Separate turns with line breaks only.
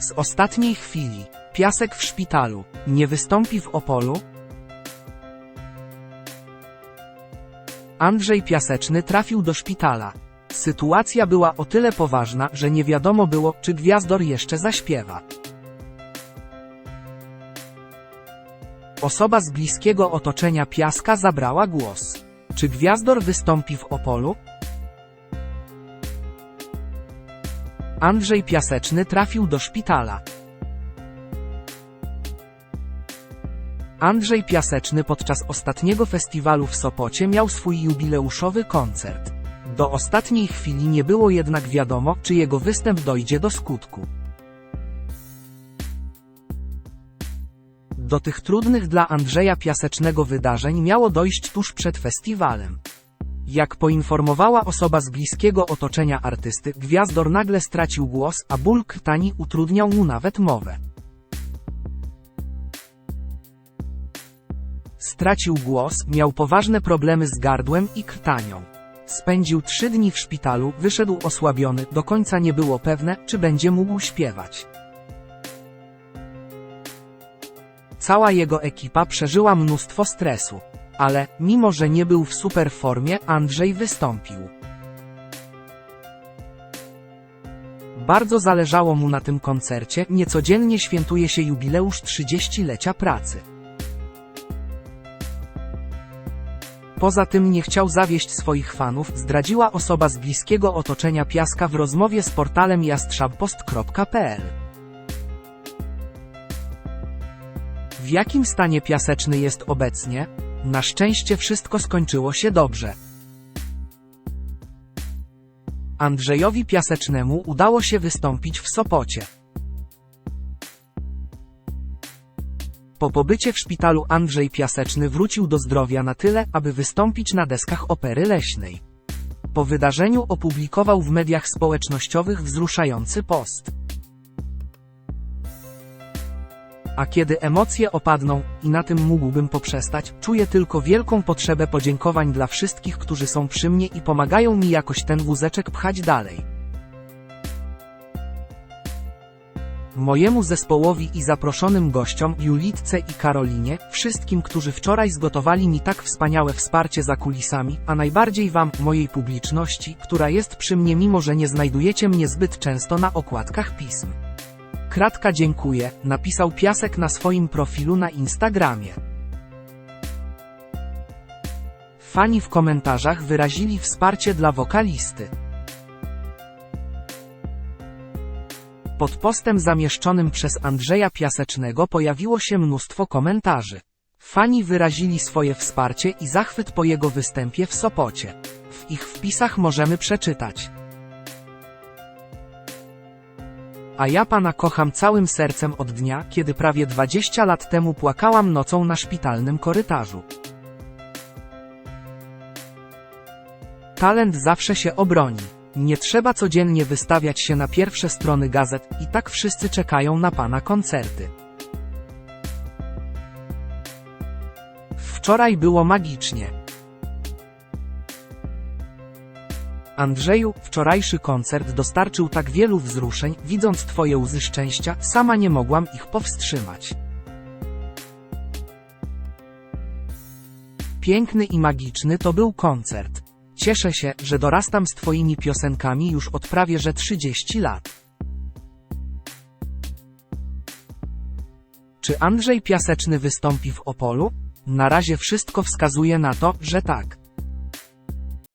Z ostatniej chwili. Piasek w szpitalu. Nie wystąpi w Opolu? Andrzej Piaseczny trafił do szpitala. Sytuacja była o tyle poważna, że nie wiadomo było, czy gwiazdor jeszcze zaśpiewa. Osoba z bliskiego otoczenia Piaska zabrała głos. Czy gwiazdor wystąpi w Opolu? Andrzej Piaseczny trafił do szpitala. Andrzej Piaseczny podczas ostatniego festiwalu w Sopocie miał swój jubileuszowy koncert. Do ostatniej chwili nie było jednak wiadomo, czy jego występ dojdzie do skutku. Do tych trudnych dla Andrzeja Piasecznego wydarzeń miało dojść tuż przed festiwalem. Jak poinformowała osoba z bliskiego otoczenia artysty, gwiazdor nagle stracił głos, a ból krtani utrudniał mu nawet mowę. Stracił głos, miał poważne problemy z gardłem i krtanią. Spędził trzy dni w szpitalu, wyszedł osłabiony, do końca nie było pewne, czy będzie mógł śpiewać. Cała jego ekipa przeżyła mnóstwo stresu. Ale, mimo że nie był w super formie, Andrzej wystąpił. Bardzo zależało mu na tym koncercie, niecodziennie świętuje się jubileusz 30-lecia pracy. Poza tym nie chciał zawieść swoich fanów, zdradziła osoba z bliskiego otoczenia Piaska w rozmowie z portalem jastrzabpost.pl. W jakim stanie Piaseczny jest obecnie? Na szczęście wszystko skończyło się dobrze. Andrzejowi Piasecznemu udało się wystąpić w Sopocie. Po pobycie w szpitalu Andrzej Piaseczny wrócił do zdrowia na tyle, aby wystąpić na deskach opery leśnej. Po wydarzeniu opublikował w mediach społecznościowych wzruszający post. A kiedy emocje opadną, i na tym mógłbym poprzestać, czuję tylko wielką potrzebę podziękowań dla wszystkich, którzy są przy mnie i pomagają mi jakoś ten wózeczek pchać dalej. Mojemu zespołowi i zaproszonym gościom, Julitce i Karolinie, wszystkim, którzy wczoraj zgotowali mi tak wspaniałe wsparcie za kulisami, a najbardziej Wam, mojej publiczności, która jest przy mnie mimo że nie znajdujecie mnie zbyt często na okładkach pism. Kratka dziękuję, napisał Piasek na swoim profilu na Instagramie. Fani w komentarzach wyrazili wsparcie dla wokalisty. Pod postem zamieszczonym przez Andrzeja Piasecznego pojawiło się mnóstwo komentarzy. Fani wyrazili swoje wsparcie i zachwyt po jego występie w Sopocie. W ich wpisach możemy przeczytać. A ja pana kocham całym sercem od dnia, kiedy prawie 20 lat temu płakałam nocą na szpitalnym korytarzu. Talent zawsze się obroni. Nie trzeba codziennie wystawiać się na pierwsze strony gazet, i tak wszyscy czekają na pana koncerty. Wczoraj było magicznie. Andrzeju, wczorajszy koncert dostarczył tak wielu wzruszeń, widząc twoje łzy szczęścia, sama nie mogłam ich powstrzymać. Piękny i magiczny to był koncert. Cieszę się, że dorastam z twoimi piosenkami już od prawie że 30 lat. Czy Andrzej Piaseczny wystąpi w Opolu? Na razie wszystko wskazuje na to, że tak.